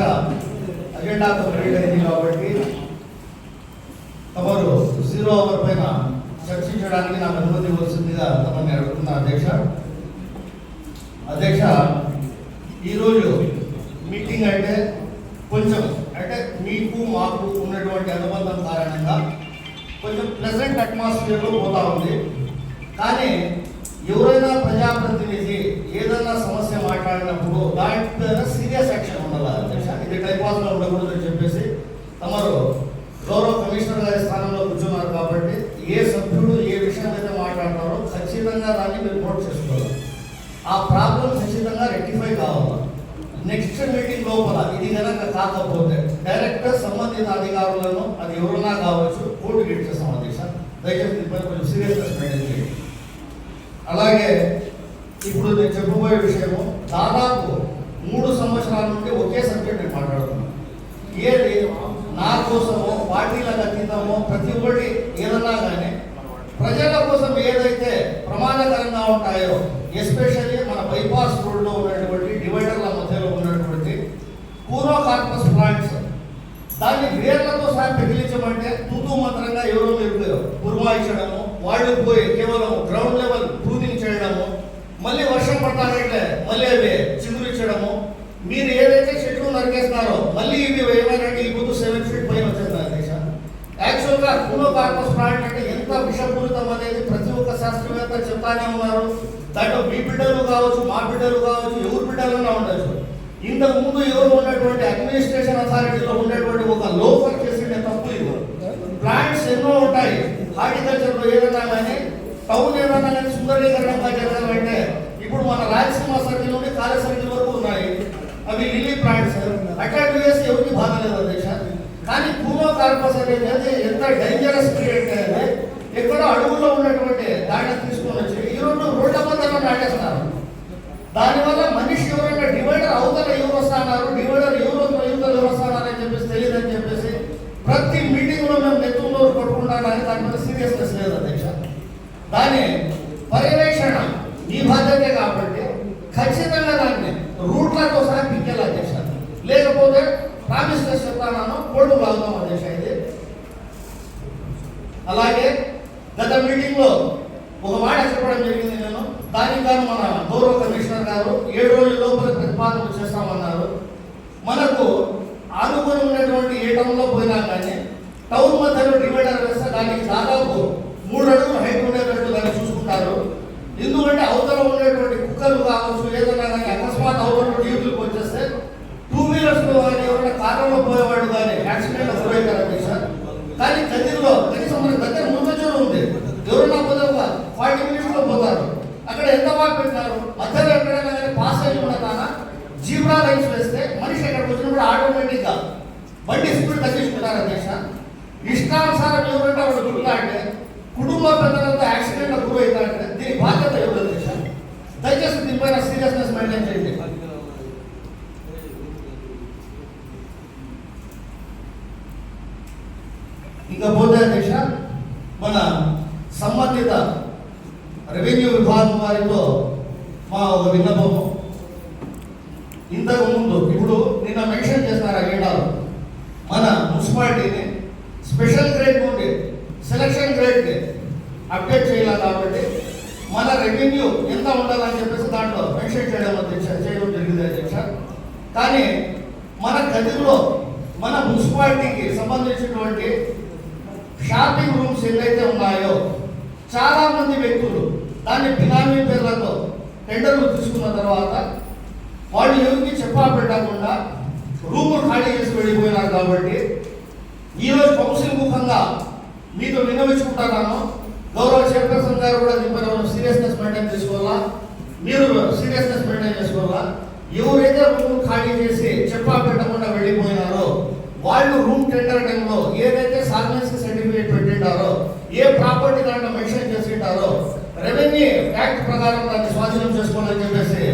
అధ్యక్ష అజెండా అయింది కాబట్టి తమరు జీరో అవర్ పైన చర్చించడానికి నాకు అనుమతి ఇవ్వాల్సిందిగా తమని అడుగుతున్నా అధ్యక్ష. అధ్యక్ష ఈరోజు మీటింగ్ అంటే కొంచెం అంటే మీకు మాకు ఉన్నటువంటి అనుబంధం కారణంగా కొంచెం ప్లెజెంట్ అట్మాస్ఫియర్లో పోతా ఉంది. కానీ ఎవరైనా ప్రజాప్రతినిధి ఏదైనా సమస్య మాట్లాడినప్పుడు దాంట్లో సీరియస్ యాక్షన్ ఉండాలి అధ్యక్ష ఇది టైపాస్లో ఉండకూడదని చెప్పేసి తమరు గౌరవ కమిషనర్ గారి స్థానంలో కూర్చున్నారు కాబట్టి ఏ సభ్యుడు ఏ విషయం అయితే మాట్లాడతారో ఖచ్చితంగా దాన్ని మీరు నోట్ చేసుకోవాలి. ఆ ప్రాబ్లం ఖచ్చితంగా రెక్టిఫై కావాలి. నెక్స్ట్ మీటింగ్ లోపల ఇది కనుక కాకపోతే డైరెక్ట్ సంబంధిత అధికారులను అది ఎవరున్నా కావచ్చు కోర్టు గెట్ చేస్తాం అధ్యక్ష దయచేసి దీనిపై కొంచెం సీరియస్నెస్ మెయింటైన్ చేయండి. అలాగే ఇప్పుడు నేను చెప్పబోయే విషయము దాదాపు మూడు సంవత్సరాల నుండి ఒకే సబ్జెక్ట్ నేను మాట్లాడుతున్నాను ఏది? నా కోసమో పార్టీలకు అతీతమో ప్రతి ఒక్కటి ఏదన్నా కానీ ప్రజల కోసం ఏదైతే ప్రమాదకరంగా ఉంటాయో ఎస్పెషల్లీ మన బైపాస్ రోడ్లో ఉన్నటువంటి డివైడర్ల మధ్యలో ఉన్నటువంటి పూర్వ కార్పస్ ప్లాంట్స్ దాన్ని వేర్లతో సహా పెగిలించమంటే తూతూ మంత్రంగా ఎవరో మీరు పురమాయించడము వాళ్ళు పోయి కేవలం గ్రౌండ్ లెవెల్ ప్రూనింగ్ చేయడము మళ్ళీ వర్షం పడతానంటే మళ్ళీ అవే. మీరు ఏదైతే చెట్లు నరికేస్తున్నారో మళ్ళీ ఇవి ఏమైనా ఈ ముందు సెవెన్ ఫీట్ పైన వచ్చేస్తారు యాక్చువల్గా పూర్వ కార్పస్ ప్లాంట్ అంటే ఎంత విషపూరితం అనేది ప్రతి ఒక్క శాస్త్రవేత్త చెప్తానే ఉన్నారు. దాంట్లో మీ బిడ్డలు కావచ్చు మా బిడ్డలు కావచ్చు ఎవరి బిడ్డలన్నా ఉండొచ్చు. ఇంతకు ముందు ఎవరు ఉన్నటువంటి అడ్మినిస్ట్రేషన్ అథారిటీలో ఉన్నటువంటి ఒక లోఫర్ చేసిన తప్పు ఇది. ప్లాంట్స్ ఎన్నో ఉంటాయి. హార్టికల్చర్లో ఏదన్నా కానీ టౌన్ ఏదన్నా కానీ సుందరీకరణంగా జరగాలంటే ఇప్పుడు మన రాయలసీమ సర్కిల్ నుండి కాళ అవి లిల్లీ ప్లాంట్స్ అట్లాంటివి వేస్తే ఎవరికి బాధ లేదు అధ్యక్ష. కానీ పూర్వ కార్పస్ అనేది ఎంత డేంజరస్ క్రియేట్ అయ్యాలి ఎక్కడో అడుగులో ఉన్నటువంటి దాన్ని తీసుకొని వచ్చి ఈరోజు రోడ్ల మధ్యలో నాటేస్తున్నారు దానివల్ల మనిషి ఎవరైనా డివైడర్ అవతల ఎవరు వస్తున్నారు డివైడర్ ఎవరు యువతలు ఎవరు వస్తున్నారు అని చెప్పేసి తెలియదని చెప్పేసి ప్రతి మీటింగ్లో మేము నెత్తుల్లో కొట్టుకుంటానని దాని మీద సీరియస్నెస్ లేదు అధ్యక్ష దాని పర్యవేక్షణ ఈ బాధ్యతే కాబట్టి ఖచ్చితంగా దాన్ని రూట్లతో సహా పిక్కెళ్ళ అధ్యక్ష లేకపోతే ప్రామిస్ చేసి చెప్తాను కోర్టు లాగుతాం అధ్యక్ష ఇది అలాగే గత మీటింగ్లో ఒక మాట చెప్పడం జరిగింది నేను దానికి గాను మన గౌరవ కమిషనర్ గారు ఏడు రోజుల లోపల ప్రతిపాదన చేస్తామన్నారు. మనకు ఆనుకొని ఉన్నటువంటి ఏ టౌన్లో పోయినా కానీ టౌన్ మధ్యలో డివైడర్ వేస్తే దానికి దాదాపు మూడు అడుగులు హైట్ ఉండేటట్టు దాన్ని చూసుకుంటారు. ఎందుకంటే అవతల ఉండేటువంటి కుక్కలు కావచ్చు ఏదైనా కానీ అకస్మాత్ అవతల నుండి వచ్చేస్తే టూ వీలర్స్లో కానీ ఎవరైనా కారంలో పోయేవాడు కానీ యాక్సిడెంట్ గురవుతారు సార్. కానీ గదిలో కనీసం మన దగ్గర ముందు ఉంది ఎవరైనా పోతే ఒక ఫార్టీ మినిట్స్లో పోతారు అక్కడ ఎంత బాగా పెట్టినారు మధ్యలో ఎక్కడైనా కానీ పాస్ అయ్యి ఉన్న తాన జీబ్రా లైన్స్ వేస్తే మనిషి ఎక్కడికి వచ్చినప్పుడు ఆటోమేటిక్గా బండి స్పీడ్ తగ్గించుకుంటారు అధ్యక్ష ఇష్టానుసారం ఎవరంటే వాడు గుర్తా అంటే కుటుంబ పెద్దలంతా యాక్సిడెంట్ గురవుతారంటే దీని బాధ్యత ఎవరు అధ్యక్ష దయచేసి దీనిపైన సీరియస్నెస్ మెయింటైన్ చేయండి ఇంకా పోతే అధ్యక్ష మన సంబంధిత రెవెన్యూ విభాగం వారితో మా ఒక విన్నపము ఇంతకు ముందు ఇప్పుడు నిన్న మెన్షన్ చేస్తున్నారు అజెండాలో మన మున్సిపాలిటీని స్పెషల్ గ్రేడ్ ఉంది సెలక్షన్ గ్రేడ్కి అప్డేట్ చేయాలి కాబట్టి మన రెవెన్యూ ఎంత ఉండాలని చెప్పేసి దాంట్లో మెన్షన్ చేయడం అధ్యక్ష చేయడం జరిగింది అధ్యక్ష. కానీ మన గదిలో మన మున్సిపాలిటీకి సంబంధించినటువంటి షాపింగ్ రూమ్స్ ఏవైతే ఉన్నాయో చాలామంది వ్యక్తులు దాన్ని బినామీ పేర్లతో టెండర్లు తీసుకున్న తర్వాత వాళ్ళు ఎవరికి చెప్పా పెట్టకుండా రూములు ఖాళీ చేసి వెళ్ళిపోయినారు కాబట్టి ఈరోజు కౌన్సిల్ ముఖంగా మీతో విన్నవించుకుంటున్నాను. గౌరవ చైర్పర్సన్ గారు కూడా దీనిపైన సీరియస్నెస్ మెయింటైన్ చేసుకోవాలా? మీరు సీరియస్నెస్ మెయింటైన్ చేసుకోవాలా? ఎవరైతే రూమ్ ఖాళీ చేసి చెప్పా పెట్టకుండా వెళ్ళిపోయినారో వాళ్ళు రూమ్ టెండర్ టైంలో ఏదైతే సాల్వెన్సీ సర్టిఫికేట్ పెట్టింటారో ఏ ప్రాపర్టీ దాంట్లో మెన్షన్ చేసింటారో రెవెన్యూ యాక్ట్ ప్రకారం దాన్ని స్వాధీనం చేసుకోవాలని చెప్పేసి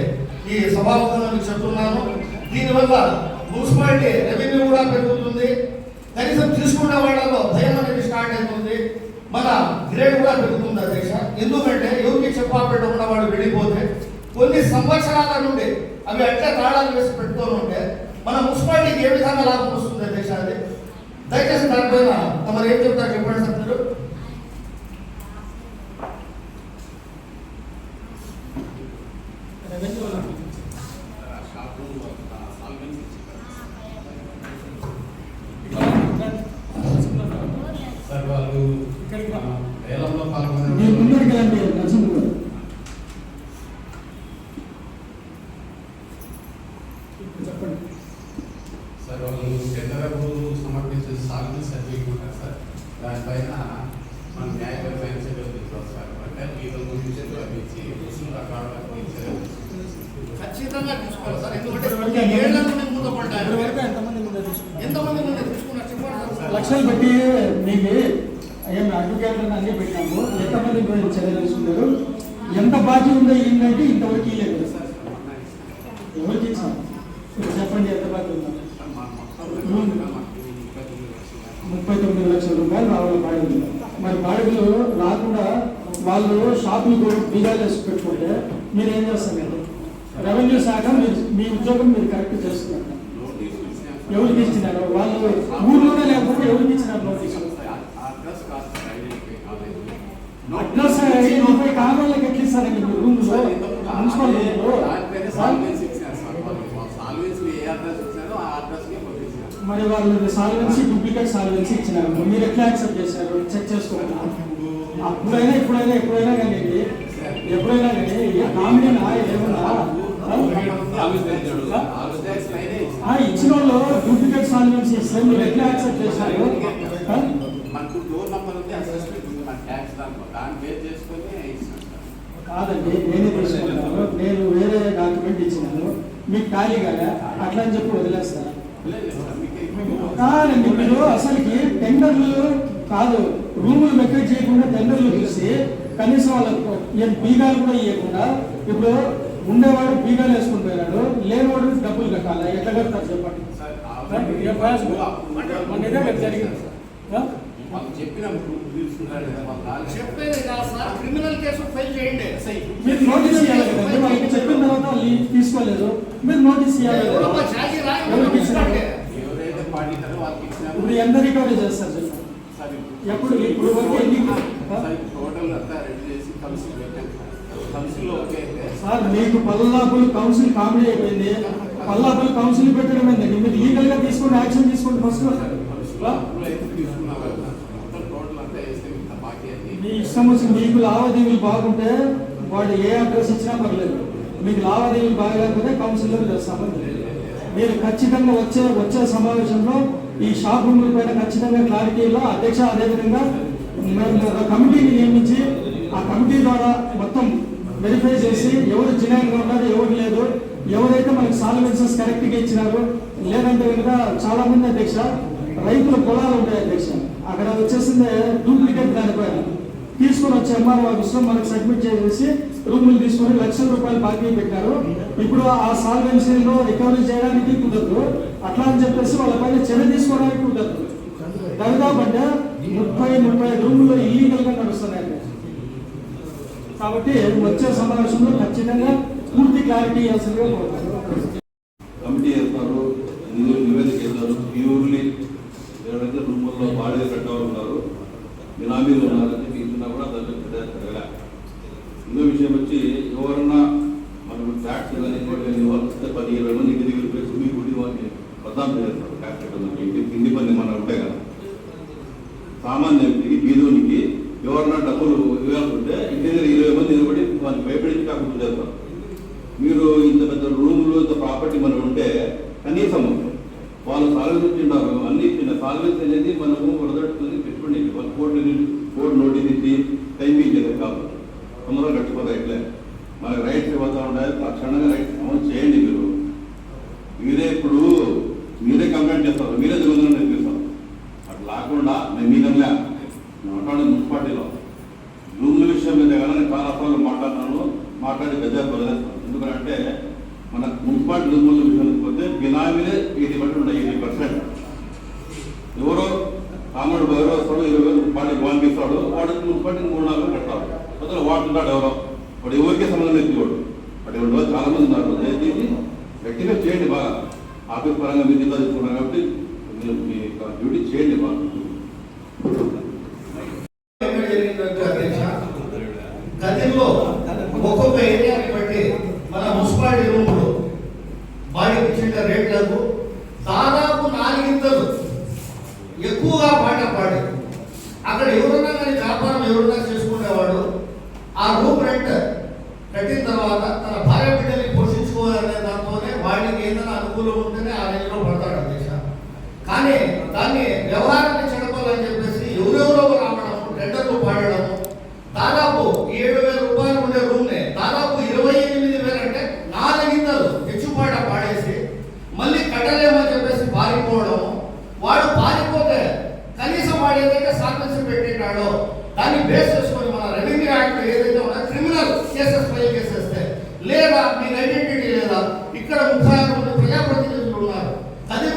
ఈ సభాముఖంలో చెప్తున్నాను. దీనివల్ల మున్సిపాలిటీ రెవెన్యూ కూడా పెరుగుతుంది. కనీసం తీసుకున్న వాళ్ళలో భయం అనేది స్టార్ట్ అవుతుంది. మన గ్రేడ్ కూడా పెరుగుతుంది అధ్యక్ష. ఎందుకంటే ఎవరికి చెప్పా పెట్టకుండా వాడు వెళ్ళిపోతే కొన్ని సంవత్సరాల నుండి అవి అట్లా తాళాలు వేసి పెడుతూ ఉంటే మన మున్సిపాలిటీకి ఏ విధంగా లాభం వస్తుంది అధ్యక్ష అది? దయచేసి దానిపైన తమరు ఏం చెప్తారు చెప్పండి సార్ వాళ్ళు ఆ, వేలంలో మీరు పాల్గొనే ముందరికి రండి నరసింహ గారు చెప్పండి సార్ వాళ్ళు టెండర్కు సమర్పించిన సాగు సర్టిఫికేట్ సార్. దానిపైన మనం న్యాయపరమైన చర్యలు తీసుకోవాలి సార్. అంటే లీగల్ రకాలకు తీసుకోవాలి. ఖచ్చితంగా తీసుకోవాలి సార్. ఎందుకంటే ఏళ్ళ నుండి మూతపడ్డారు. ఎంతమంది ముందు తీసుకున్నారు? ఎంతమంది తీసుకున్నారు? చెప్పండి సార్. లక్షలు పెట్టి మీకు ఏం అడ్వకేట్ అన్ని పెట్టాము ఎంతమంది చర్యలు తీసుకున్నారు? ఎంత బాకీ ఉందో ఏంటంటే ఇంతవరకు ఇవ్వలేదు సార్ మొన్న ఇచ్చారు. ఎవరికి ఇచ్చాం ఇప్పుడు చెప్పండి ఎంత బాకీ ఉందో సార్ మా మొత్తం టోటల్గా మాకు ముప్పై తొమ్మిది లక్షల రూపాయలు రావాలి బాడీలు మరి బాడీలు రాకుండా వాళ్ళు షాపులకు బీగాలు వేసి పెట్టుకుంటే మీరు ఏం చేస్తారండి రెవెన్యూ శాఖ మీరు మీ ఉద్యోగం మీరు కరెక్ట్ చేస్తున్నారు. ఎవరికి ఇచ్చినారు? వాళ్ళు ఊర్లోనే లేకపోతే ఎవరికి ఇచ్చినారు నోటీసు? అడ్రస్ కాదు ఎట్లా ఇస్తారండి మీరు? రూమ్లో మున్సిపల్ రూమ్లో దానిపైన సాల్వెన్స్ ఇచ్చినారు సార్ వాళ్ళు సాల్వెన్స్ ఏ అడ్రస్ ఇచ్చారో ఆ అడ్రస్కి పంపించారు మరి వాళ్ళు సాల్వెన్సీ డూప్లికేట్ సాల్వెన్సీ ఇచ్చినారు. మీరు ఎట్లా యాక్సెప్ట్ చేశారు? చెక్ చేసుకోవాలి అప్పుడైనా ఇప్పుడైనా ఎప్పుడైనా కానీ ఎప్పుడైనా కానీ నామినేనా ఏమన్నా? ఆ? ఇచ్చిన వాళ్ళు డూప్లికేట్ సాల్వెన్సీ ఇస్తే మీరు ఎట్లా యాక్సెప్ట్ చేశారు? మనకు డోర్ నంబర్ ఉంది అసెస్మెంట్ ఉంది మన ట్యాక్స్ దాంట్లో దాన్ని బేస్ చేసుకొని సార్ కాదండి నేనే తీసుకున్నాను. నేను వేరే డాక్యుమెంట్ ఇచ్చినాను. మీకు ఖాళీ కదా? అట్లా అని చెప్పి వదిలేస్తాను. సార్ కాదండి మీరు అసలుకి టెండర్లు కాదు. రూములు మెకేట్ చేయకుండా టెండర్లు చూసి కనీసం వాళ్ళకు బీగాలు కూడా ఇవ్వకుండా ఇప్పుడు ఉండేవాడు బీగాలు వేసుకుని పోయినాడు లేనివాడు డబ్బులు కట్టాలి? ఎట్లా కడతారు చెప్పండి? సార్ ఏ ప్రయాసం? మన ఇదే కదా జరిగింది ఆ? వాళ్ళు చెప్పిన తీసుకుంటారు కదా వాళ్ళు రాలేదు. చెప్పేది కాదు సార్ క్రిమినల్ కేసు ఫైల్ చేయండి మీరు నోటీస్ ఇవ్వాలి చెప్పిన తర్వాత తీసుకోలేదు? మీరు నోటీస్ ఇవ్వాలి ఇచ్చినారు? ఎవరైతే పాటిస్తారో వాళ్ళకి ఇచ్చినాము ఇప్పుడు ఎంత రికవరీ చేస్తారు ఎప్పుడు ఇప్పుడు వరకు ఎన్ని టోటల్ అంతా రెడీ చేసి కౌన్సిల్ పెట్టాం. సార్ కౌన్సిల్లో ఓకే అయితే. సార్ మీకు పల్లాపుల్ కౌన్సిల్ కామెడీ అయిపోయింది. పల్లాపుల్ కౌన్సిల్ పెట్టడం ఏంటండి మీరు లీగల్గా తీసుకుని యాక్షన్ తీసుకోండి ఫస్ట్ కౌన్సిల్లో అప్రూవల్ అయితే తీసుకున్నాం కదా మొత్తం టోటల్ అంతా వేస్తే ఇంత బాకీ అని మీకు లావాదేవీలు బాగుంటే వాడు ఏ అడ్రస్ ఇచ్చినా పర్లేదు. మీకు లావాదేవీలు బాగలేకపోతే సంబంధం లేదు. మీరు ఖచ్చితంగా వచ్చే వచ్చే సమావేశంలో ఈ షాప్ రూమ్ల పైన ఖచ్చితంగా క్లారిటీలో అధ్యక్ష అదేవిధంగా కమిటీని నియమించి ఆ కమిటీ ద్వారా మొత్తం వెరిఫై చేసి ఎవరు జినాయంగా ఉన్నారో ఎవరు లేదు ఎవరైతే మనకి సాల్వెన్సెస్ కరెక్ట్గా ఇచ్చినారు లేదంటే కనుక చాలా మంది అధ్యక్ష రైతుల పొలాలు ఉంటాయి అధ్యక్ష. అక్కడ వచ్చేసింది డూప్లికేట్ దానిపైన తీసుకుని వచ్చి ఎంఆర్ఓ ఆఫీస్లో మనకి సబ్మిట్ చేసేసి రూములు తీసుకొని లక్షల రూపాయలు బాకీ పెట్టారు. ఇప్పుడు ఆ సాల్వెన్సీలో రికవరీ చేయడానికి కుదరదు. అట్లా అని చెప్పేసి వాళ్ళ పైన చర్య తీసుకోవడానికి కుదరదు. దాదాపు అంటే ముప్పై ముప్పై ఐదు ఇల్లీగల్గా ఇల్లీగల్ నడుస్తున్నాయి కాబట్టి వచ్చే సమావేశంలో ఖచ్చితంగా పూర్తి క్లారిటీ ఇవ్వాల్సిందిగా కోరుతున్నాను. కమిటీ చేస్తారు నివేదిక ఇస్తారు ప్యూర్లీ ఎవరైతే రూముల్లో బాడీ కట్టేవారు ఉన్నారు. బినామీలు ఉన్నారు చెప్పి ఇస్తున్నా కూడా దాంట్లో పెద్ద జరగలే ఇంకో విషయం వచ్చి ఎవరన్నా మనకు ట్యాక్స్ కానీ ఇంకోటి కానీ వాళ్ళు వస్తే పది ఇరవై మంది ఇంటి దగ్గర పోయి సుమి గుడి వాళ్ళని బద్నాం చేస్తారు ట్యాక్స్ కట్టడానికి ఇంటి కింది పని మనం ఉంటాయి కదా సామాన్యుడికి బీదోనికి ఎవరన్నా డబ్బులు ఇవ్వాలనుకుంటే ఇంటి దగ్గర ఇరవై మంది నిలబడి వాళ్ళని భయపడించి కాకుండా చేస్తారు మీరు ఇంత పెద్ద రూములు ఇంత ప్రాపర్టీ మనం ఉంటే కనీసం వాళ్ళు సాల్వెన్స్ ఇచ్చిన్నారు అన్ని ఇచ్చిన సాల్వెన్స్ అనేది మనము వదలట్టుకుని పెట్టుకోండి వాళ్ళు కోర్టు కోర్టు నోటీస్ ఇచ్చి టైం ఇచ్చేది కాదు. తొందరగా కట్టుకోదా ఇట్లే. మనకు రైట్స్ ఇవ్వతా ఉండాలి తక్షణంగా మున్సిపాలిటీ మూడు నాలుగు కట్టాలి. అసలు వాడుతున్నాడు ఎవరో వాడు ఎవరికే సంబంధం లేదు వాడు వాడు ఎవరో చాలా మంది ఉన్నారు. దయచేసి వ్యక్తిగా చేయండి బాగా. ఆఫీస్ పరంగా మీరు జిల్లా తీసుకున్నారు కాబట్టి మీరు మీ డ్యూటీ చేయండి. బ్రెడ్ కట్టిన తర్వాత తన భార్య బిడ్డల్ని పోషించుకోవాలనే దాంతోనే వాడికి ఏదైనా అనుకూలం ఉంటేనే ఆ రేంజ్లో పడతాడు అధ్యక్ష. కానీ దాన్ని వ్యవహారం ఐడెంటిటీ లేదా ఇక్కడ ముఖ్యంగా ప్రజాప్రతినిధులు ఉన్నారు. అదే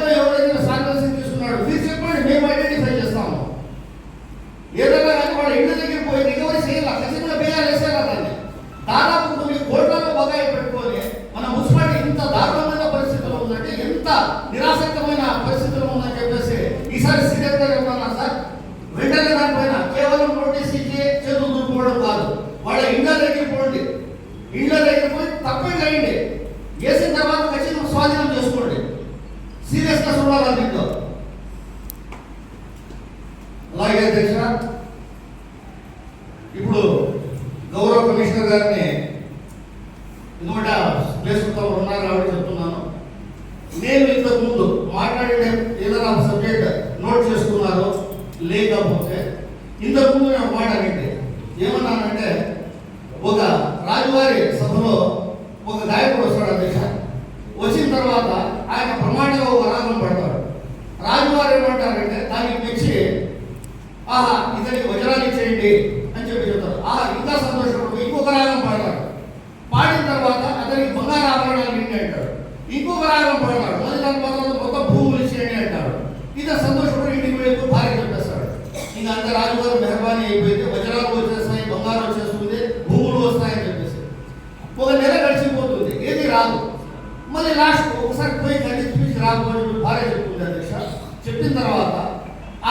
అధ్యక్ష ఇప్పుడు గౌరవ కమిషనర్ గారిని ఎందుకంటే ప్లేస్లో ఉన్నారు కాబట్టి చెప్తున్నాను. నేను ఇంతకు ముందు మాట్లాడే ఏదైనా సబ్జెక్ట్ నోట్ చేసుకున్నారో లేకపోతే ఇంతకు ముందు నేను మాట్లాడండి ఏమన్నానంటే ఒక రాజువారి సభలో ఒక గాయకుడు వస్తాడు అధ్యక్ష వచ్చిన తర్వాత ఆయన ప్రమాణంగా ఒక రాగం పడతాడు. రాజువారు ఏమంటారంటే దానికి మించి ఆహా ఇతని వజ్రాలు ఇచ్చేయండి అని చెప్పి చెప్తారు. ఆహా ఇంకా సంతోషపడు ఇంకొక రాగం పాడతాడు పాడిన తర్వాత అతనికి బంగారు ఆభరణాలు నిండి అంటాడు ఇంకొక రాగం పాడతాడు మొదటి దాని తర్వాత మొత్తం భూములు ఇచ్చేయండి అంటాడు ఇత సంతోషపడి ఇంటికి వైపు భార్య చెప్పేస్తాడు ఇంకా అంత రాజుగారు మెహర్బానీ అయిపోయింది. వజ్రాలు వచ్చేస్తాయి బంగారం వచ్చేస్తుంది భూములు వస్తాయని చెప్పేసి. ఒక నెల గడిచిపోతుంది. ఏది రాదు. మళ్ళీ లాస్ట్ ఒకసారి పోయి కన్నీ చూసి రాకపోయి భార్య చెప్తుంది అధ్యక్ష. చెప్పిన తర్వాత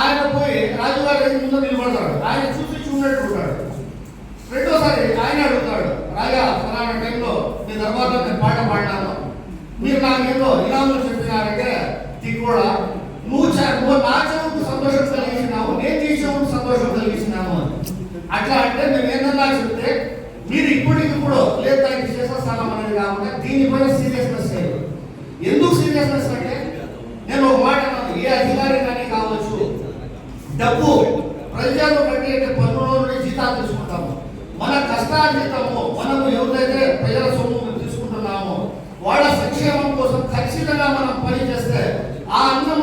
ఆయన పోయి రాజు గారు ముందు నిలబడతాడు ప్రజాహితము మనము ఎవరైతే ప్రజల సొమ్ము తీసుకుంటున్నామో వాళ్ళ సంక్షేమం కోసం ఖచ్చితంగా మనం పని చేస్తే ఆ అన్నం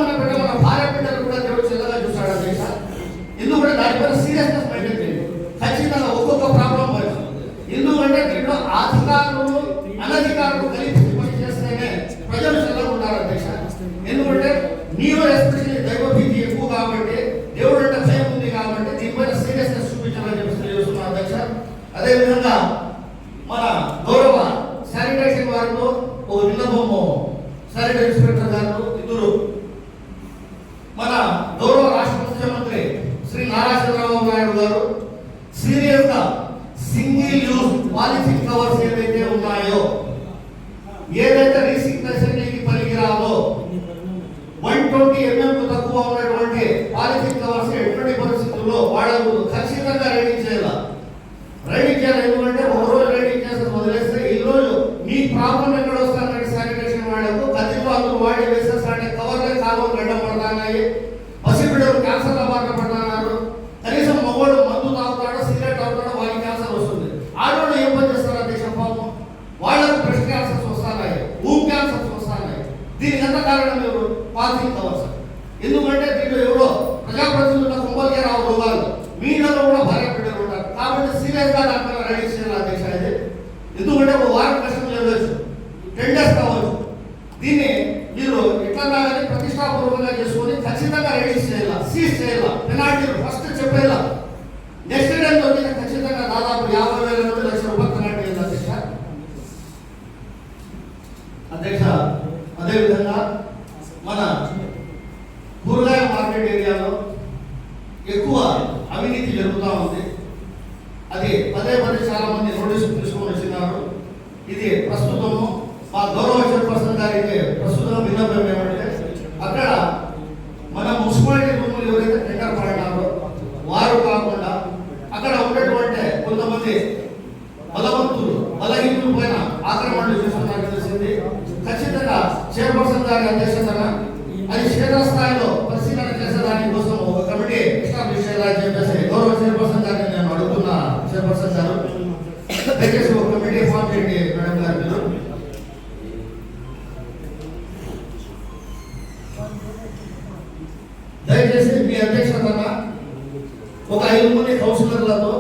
రెండు మూడు దాన్ని ఇలాంటి ఫస్ట్ చెప్పేలా గారి అధ్యక్షతన అది క్షేత్రస్థాయిలో పరిశీలన చేసే దానికోసం ఒక కమిటీ ఎస్టాబ్లిష్ చేయాలని చెప్పేసి గౌరవ చైర్పర్సన్ గారిని నేను అడుగుతున్నా చైర్పర్సన్ గారు దయచేసి ఒక కమిటీ ఫామ్ చేయండి మేడం గారు మీరు దయచేసి మీ అధ్యక్షతన ఒక ఐదు మంది కౌన్సిలర్లతో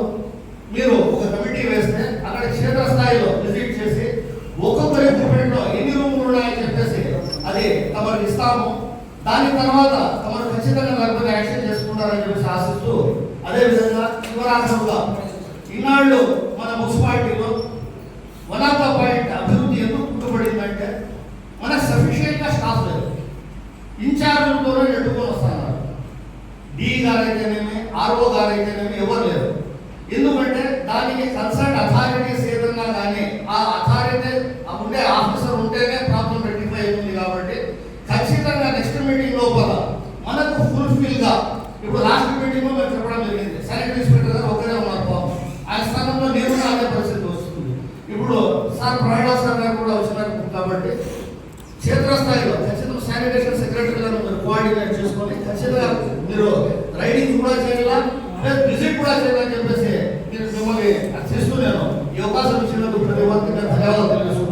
మీరు ఒక కమిటీ వేస్తే అక్కడ క్షేత్రస్థాయిలో విజిట్ చేసి ఒక్కొక్కరి మూమెంట్లో ఎన్ని రూములు ఉన్నాయని చెప్పేసి అది తమకు ఇస్తాము. దాని తర్వాత తమరు ఖచ్చితంగా లేకపోతే యాక్షన్ చేసుకుంటారని చెప్పేసి ఆశిస్తూ అదేవిధంగా శివరాత్రులుగా ఇన్నాళ్ళు మన మున్సిపాలిటీ ప్రయాణ సమయం కూడా అవసరం కాబట్టి క్షేత్రస్థాయిలో ఖచ్చితంగా శానిటేషన్ సెక్రటరీలను మీరు కోఆర్డినేట్ చేసుకొని ఖచ్చితంగా మీరు రైడింగ్ కూడా చేయాలా? ప్లస్ విజిట్ కూడా చేయాలని చెప్పేసి నేను మిమ్మల్ని చేస్తూ నేను ఈ అవకాశం ఇచ్చినందుకు ప్రతి ఒక్కరికి ధన్యవాదాలు తెలుసు